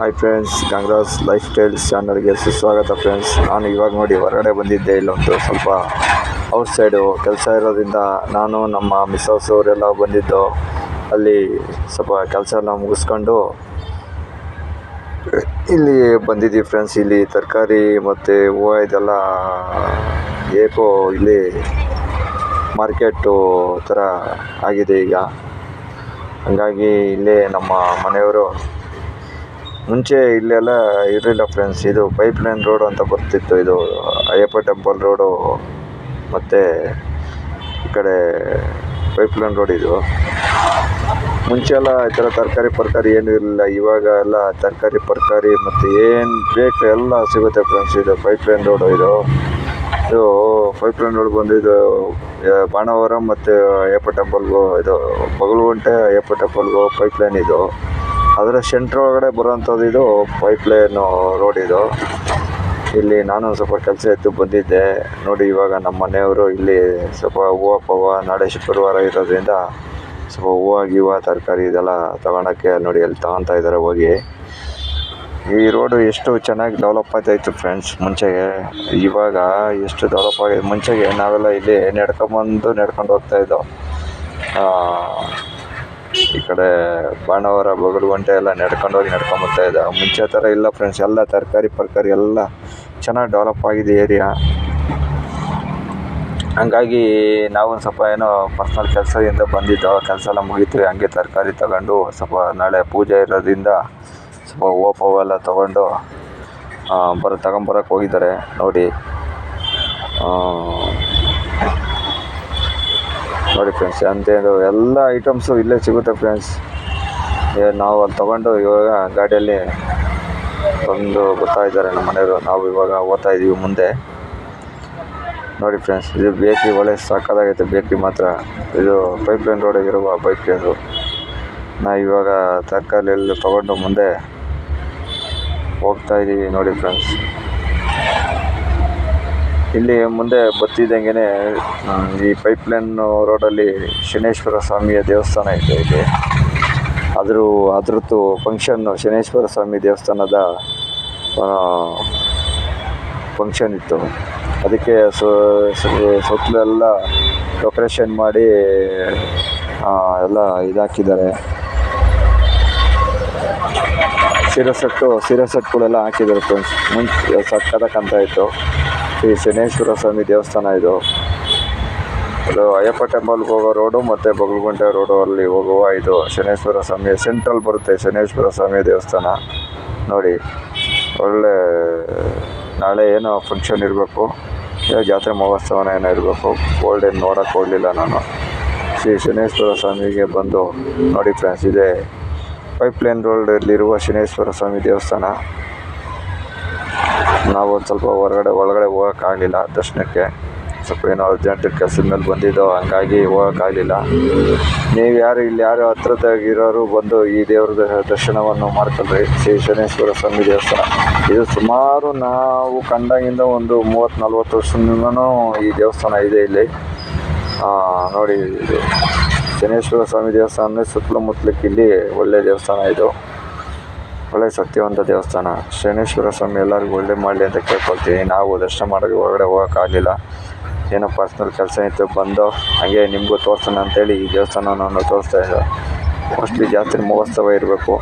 Hi friends Congress life styles ಚಾನಲ್ಗೆ ಸುಸ್ವಾಗತ friends ನಾನು ಇವಾಗ ನೋಡಿ ಹೊರಗಡೆ ಬಂದಿದ್ದೆ, ಇಲ್ಲೊಂದು ಸ್ವಲ್ಪ ಔಟ್ ಸೈಡು ಕೆಲಸ ಇರೋದ್ರಿಂದ ನಾನು ನಮ್ಮ ಮಿಸ್ಸಸ್ ಅವರೆಲ್ಲ ಬಂದಿದ್ದು. ಅಲ್ಲಿ ಸ್ವಲ್ಪ ಕೆಲಸ ಎಲ್ಲ ಮುಗಿಸ್ಕೊಂಡು ಇಲ್ಲಿ ಬಂದಿದ್ದೀವಿ ಫ್ರೆಂಡ್ಸ್ ಇಲ್ಲಿ ತರಕಾರಿ ಮತ್ತು ಹೂವು ಇದೆಲ್ಲ ಏಕೋ ಇಲ್ಲಿ ಮಾರ್ಕೆಟು ಥರ ಆಗಿದೆ ಈಗ. ಹಂಗಾಗಿ ಇಲ್ಲೇ ನಮ್ಮ ಮನೆಯವರು ಮುಂಚೆ ಇಲ್ಲೆಲ್ಲ ಇರಲಿಲ್ಲ ಫ್ರೆಂಡ್ಸ್ ಇದು ಪೈಪ್ ಲೈನ್ ರೋಡು ಅಂತ ಬರ್ತಿತ್ತು ಇದು ಅಯ್ಯಪ್ಪ ಟೆಂಪಲ್ ರೋಡು ಮತ್ತು ಈ ಕಡೆ ಪೈಪ್ ಲೈನ್ ರೋಡ್ ಇದು. ಮುಂಚೆ ಎಲ್ಲ ಈ ಥರ ತರಕಾರಿ ಪರ್ಕಾರಿ ಏನೂ ಇರಲಿಲ್ಲ. ಇವಾಗ ಎಲ್ಲ ತರಕಾರಿ ಪರ್ಕಾರಿ ಮತ್ತು ಏನು ಬೇಕು ಎಲ್ಲ ಸಿಗುತ್ತೆ ಫ್ರೆಂಡ್ಸ್ ಇದು ಪೈಪ್ ಲೈನ್ ರೋಡು ಇದು. ಇದು ಪೈಪ್ ಲೈನ್ ರೋಡ್ ಬಂದು ಇದು ಬಾಣಾವರ ಮತ್ತು ಅಯ್ಯಪ್ಪ ಟೆಂಪಲ್ಗೂ ಇದು ಬಗಲುಗುಂಟೆ ಅಯ್ಯಪ್ಪ ಟೆಂಪಲ್ಗೂ ಪೈಪ್ ಲೈನ್ ಇದು. ಅದರ ಸೆಂಟ್ರ್ ಒಳಗಡೆ ಬರೋವಂಥದ್ದು ಇದು ಪೈಪ್ ಲೈನ್ ರೋಡ್ ಇದು. ಇಲ್ಲಿ ನಾನು ಸ್ವಲ್ಪ ಕೆಲಸ ಇತ್ತು ಬಂದಿದ್ದೆ. ನೋಡಿ ಇವಾಗ ನಮ್ಮ ಮನೆಯವರು ಇಲ್ಲಿ ಸ್ವಲ್ಪ ಹೂವು, ಪವ್ವ ನಾಳೆ ಶುಕ್ರವಾರ ಇರೋದ್ರಿಂದ ಸ್ವಲ್ಪ ಹೂವು ಗೀವು ತರಕಾರಿ ಇದೆಲ್ಲ ತಗೊಳಕ್ಕೆ ನೋಡಿ ಅಲ್ಲಿ ತಗೊತಾ ಇದ್ದಾರೆ ಹೋಗಿ. ಈ ರೋಡು ಎಷ್ಟು ಚೆನ್ನಾಗಿ ಡೆವಲಪ್ ಆಗ್ತಾಯಿತ್ತು ಫ್ರೆಂಡ್ಸ್ ಮುಂಚೆಗೆ. ಇವಾಗ ಎಷ್ಟು ಡೆವಲಪ್ ಆಗಿದೆ. ಮುಂಚೆಗೆ ನಾವೆಲ್ಲ ಇಲ್ಲಿ ನಡ್ಕೊಂಬಂದು ನಡ್ಕೊಂಡು ಹೋಗ್ತಾಯಿದ್ದೋ ಈ ಕಡೆ ಬಾಣಾವರ, ಬಗಲುಗುಂಟೆ ಎಲ್ಲ ನಡ್ಕೊಂಡು ಹೋಗಿ ನಡ್ಕೊಂಡು ಬರ್ತಾ ಇದ್ದ ಮುಂಚೆ ಥರ ಇಲ್ಲ ಫ್ರೆಂಡ್ಸ್ ಎಲ್ಲ ತರಕಾರಿ, ಪರ್ಕಾರಿ ಎಲ್ಲ ಚೆನ್ನಾಗಿ ಡೆವಲಪ್ ಆಗಿದೆ ಏರಿಯಾ ಹಂಗಾಗಿ ನಾವು ಸ್ವಲ್ಪ ಏನೋ ಪರ್ಸ್ನಲ್ ಕೆಲಸದಿಂದ ಬಂದಿದ್ದೋ, ಕೆಲಸ ಎಲ್ಲ ಮುಗೀತು, ಹಂಗೆ ತರಕಾರಿ ತಗೊಂಡು ಸ್ವಲ್ಪ ನಾಳೆ ಪೂಜೆ ಇರೋದ್ರಿಂದ ಸ್ವಲ್ಪ ಹೂವು ಪೂವು ಎಲ್ಲ ತೊಗೊಂಡು ಬರೋ ತಗೊಂಬರಕ್ಕೆ ಹೋಗಿದ್ದಾರೆ ನೋಡಿ. ನೋಡಿ ಫ್ರೆಂಡ್ಸ್ ಅಂತೇನು ಎಲ್ಲ ಐಟಮ್ಸು ಇಲ್ಲೇ ಸಿಗುತ್ತೆ ಫ್ರೆಂಡ್ಸ್ ನಾವು ಅಲ್ಲಿ ತೊಗೊಂಡು ಇವಾಗ ಗಾಡಿಯಲ್ಲಿ ಬಂದು ಬರ್ತಾ ಇದ್ದಾರೆ ನಮ್ಮ ಮನೆಯವರು. ನಾವು ಇವಾಗ ಓದ್ತಾ ಇದ್ದೀವಿ ಮುಂದೆ. ನೋಡಿ ಫ್ರೆಂಡ್ಸ್ ಇದು ಬೇಕ್ರಿ ಒಳ್ಳೆ ಸಕ್ಕತ್ತಾಗೈತೆ ಬೇಕ್ರಿ ಮಾತ್ರ. ಇದು ಪೈಪ್ ಲೈನ್ ರೋಡಿಗಿರುವ ಬೈಕ್ ಅದು ನಾವು ಇವಾಗ ತರಕಾರಿ ಎಲ್ಲ ತೊಗೊಂಡು ಮುಂದೆ ಹೋಗ್ತಾ ಇದ್ದೀವಿ ನೋಡಿ ಫ್ರೆಂಡ್ಸ್ ಇಲ್ಲಿ ಮುಂದೆ ಬರ್ತಿದ್ದಂಗೆ ಈ ಪೈಪ್ ಲೈನ್ ರೋಡಲ್ಲಿ ಶನೇಶ್ವರ ಸ್ವಾಮಿಯ ದೇವಸ್ಥಾನ ಇದೆ ಇಲ್ಲಿ. ಅದ್ರ ಅದ್ರದ್ದು ಫಂಕ್ಷನ್ನು ಶನೇಶ್ವರ ಸ್ವಾಮಿ ದೇವಸ್ಥಾನದ ಫಂಕ್ಷನ್ ಇತ್ತು. ಅದಕ್ಕೆ ಸುತ್ತಲೆಲ್ಲ ಡೆಕೋರೇಷನ್ ಮಾಡಿ ಎಲ್ಲ ಇದಾಕಿದ್ದಾರೆ. ಸೀರೆ ಸೆಟ್ಟು, ಸೀರೆ ಸೆಟ್ಗಳೆಲ್ಲ ಹಾಕಿದ್ದಾರೆ ಫ್ರೆಂಡ್ಸ್ ಮುಂಚೆ ಕಾಣ್ತಾ ಇತ್ತು. ಈ ಶನೇಶ್ವರ ಸ್ವಾಮಿ ದೇವಸ್ಥಾನ ಇದು. ಅಯ್ಯಪ್ಪ ಟೆಂಪಲ್ಗೆ ಹೋಗೋ ರೋಡು ಮತ್ತು ಬಗಲ್ಗುಂಟೆ ರೋಡು ಅಲ್ಲಿ ಹೋಗುವ ಇದು ಶನೇಶ್ವರ ಸ್ವಾಮಿ ಸೆಂಟ್ರಲ್ ಬರುತ್ತೆ, ಶನೇಶ್ವರ ಸ್ವಾಮಿ ದೇವಸ್ಥಾನ. ನೋಡಿ, ಒಳ್ಳೆ, ನಾಳೆ ಏನೋ ಫಂಕ್ಷನ್ ಇರಬೇಕು. ಜಾತ್ರೆ ಮಹೋತ್ಸವನ ಏನೋ ಇರಬೇಕು. ಓಲ್ಡ್ ಏನು ನೋಡೋಕ್ಕೆ ಹೋಗಲಿಲ್ಲ ನಾನು. ಶ್ರೀ ಶನೇಶ್ವರ ಸ್ವಾಮಿಗೆ ಬಂದು ನೋಡಿ ಫ್ರೆಂಡ್ಸ್ ಇದೆ ಪೈಪ್ ಲೈನ್ ರೋಡಲ್ಲಿರುವ ಶನೇಶ್ವರ ಸ್ವಾಮಿ ದೇವಸ್ಥಾನ. ನಾವು ಒಂದು ಸ್ವಲ್ಪ ಹೊರಗಡೆ ಒಳಗಡೆ ಹೋಗೋಕ್ಕಾಗಲಿಲ್ಲ ದರ್ಶನಕ್ಕೆ. ಸ್ವಲ್ಪ ಏನೋ ಅರ್ಜೆಂಟ್ ಕೆಲಸದ ಮೇಲೆ ಬಂದಿದ್ದೋ, ಹಂಗಾಗಿ ಹೋಗೋಕ್ಕಾಗಲಿಲ್ಲ ನೀವು ಯಾರು ಇಲ್ಲಿ ಯಾರು ಹತ್ರದಾಗಿರೋರು ಬಂದು ಈ ದೇವ್ರ ದರ್ಶನವನ್ನು ಮಾಡ್ಕೊಳ್ರಿ. ಶ್ರೀ ಶನೇಶ್ವರ ಸ್ವಾಮಿ ದೇವಸ್ಥಾನ. ಇದು ಸುಮಾರು ನಾವು ಕಂಡಾಗಿಂದ ಒಂದು ಮೂವತ್ತು ನಲ್ವತ್ತು ವರ್ಷದಿಂದನೂ ಈ ದೇವಸ್ಥಾನ ಇದೆ ಇಲ್ಲಿ. ನೋಡಿ ಇದು. ಶನೇಶ್ವರ ಸ್ವಾಮಿ ದೇವಸ್ಥಾನ ಸುತ್ತಲೂ ಮುತ್ತಲಕ್ಕೆ ಇಲ್ಲಿ ಒಳ್ಳೆ ದೇವಸ್ಥಾನ ಇದು. ಒಳ್ಳೆ ಸತ್ಯವಂತ ದೇವಸ್ಥಾನ. ಶನೇಶ್ವರ ಸ್ವಾಮಿ ಎಲ್ಲರಿಗೂ ಒಳ್ಳೆ ಮಾಡಲಿ ಅಂತ ಕೇಳ್ಕೊಳ್ತೀನಿ ನಾವು ದರ್ಶನ ಮಾಡೋಕ್ಕೆ ಹೊರಗಡೆ ಹೋಗೋಕ್ಕಾಗಲಿಲ್ಲ. ಏನೋ ಪರ್ಸ್ನಲ್ ಕೆಲಸ ಇತ್ತು, ಬಂದು ಹಾಗೆ ನಿಮಗೂ ತೋರಿಸೋಣ ಅಂತೇಳಿ ಈ ದೇವಸ್ಥಾನವನ್ನು ತೋರಿಸ್ತಾ ಇದ್ದೆ. ಮೋಸ್ಟ್ಲಿ ಜಾತ್ರೆ ಮಹೋತ್ಸವ ಇರಬೇಕು.